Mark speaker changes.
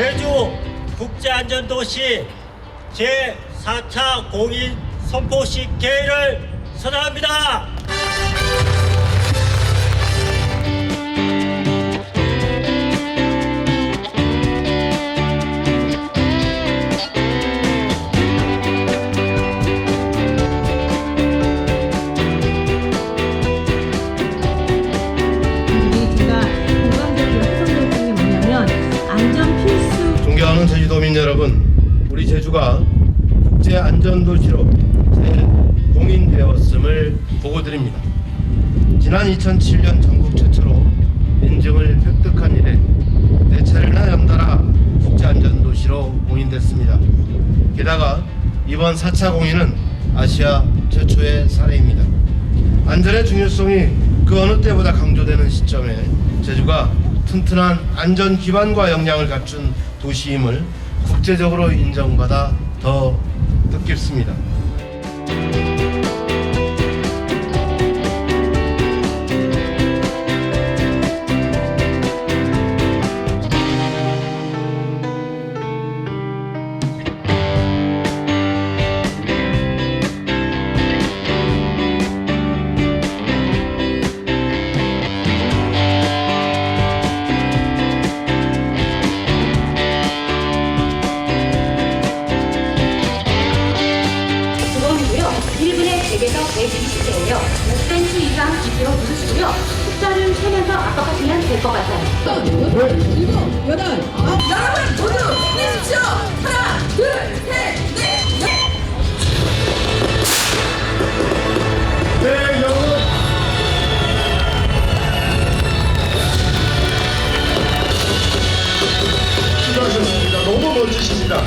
Speaker 1: 제주 국제안전도시 제4차 공인 선포식 회의를 선언합니다.
Speaker 2: 제주도민 여러분, 우리 제주가 국제 안전 도시로 공인되었음을 보고드립니다. 지난 2007년 전국 최초로 인증을 획득한 이래 네 차례나 연달아 국제 안전 도시로 공인됐습니다. 게다가 이번 4차 공인은 아시아 최초의 사례입니다. 안전의 중요성이 그 어느 때보다 강조되는 시점에 제주가 튼튼한 안전 기반과 역량을 갖춘 도시임을 국제적으로 인정받아 더 뜻깊습니다.
Speaker 3: 100에서 120대예요. 5cm 이상 깊이로 부수시고요. 숫자를 세면서 압박하시면 될 것 같아요.
Speaker 4: 여러분 모두 힘내십시오. 하나, 둘, 셋, 넷.
Speaker 2: 네, 여러분. 수고하셨습니다. 너무 멋지십니다.